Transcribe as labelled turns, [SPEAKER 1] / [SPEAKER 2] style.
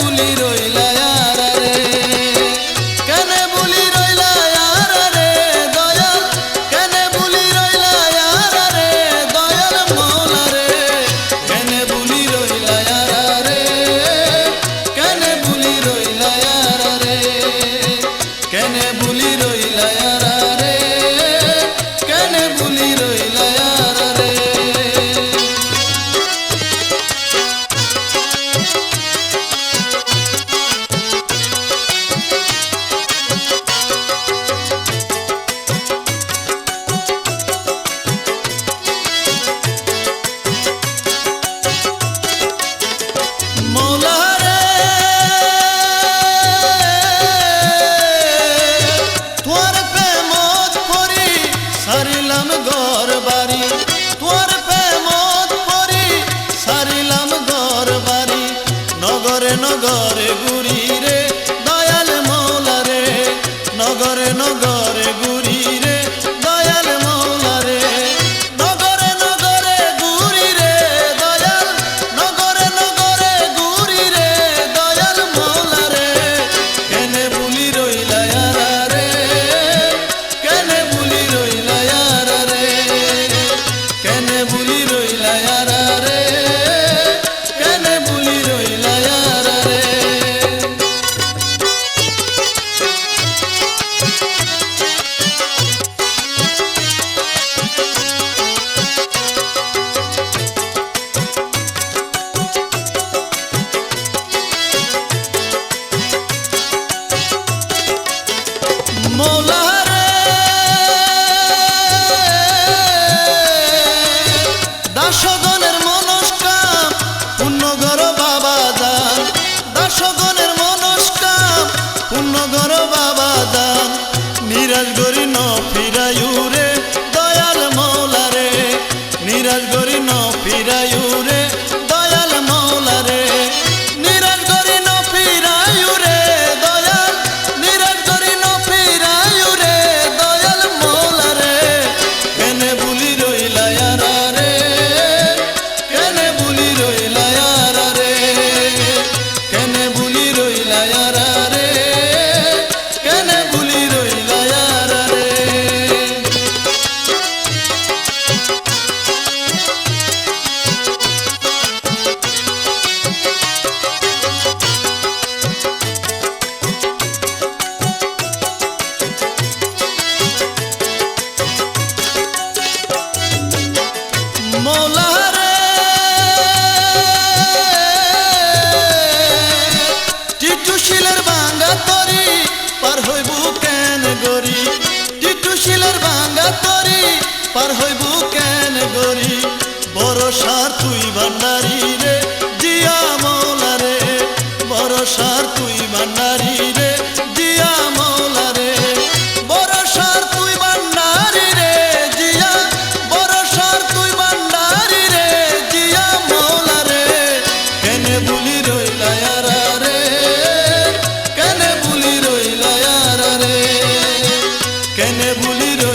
[SPEAKER 1] বুলি রইলা রে। কেনে বুলি রইলা রে, দয়াল? কেনে বুলি রইলা রে, দয়াল মৌলা কেনে বুলি রইলা রে, কেনে বুলি রইলা রে? কেনে বুলি গরি ন ফিরায়ু রে দয়াল মৌলা রে। নিরাজ গরি ন ফিরায়ু রে। পার হইবু কেন গরি? বড় সার তুই ভান্ডারি রে জিয়া মৌলা রে। বড় সার তুই ভান্ডারি রে জিয়া মৌলা রে। জিয়া বুলি রইলা ইয়ারা রে? কেনে বুলি রইলা ইয়ারা রে? কেনে বুলি রইলা ইয়ারা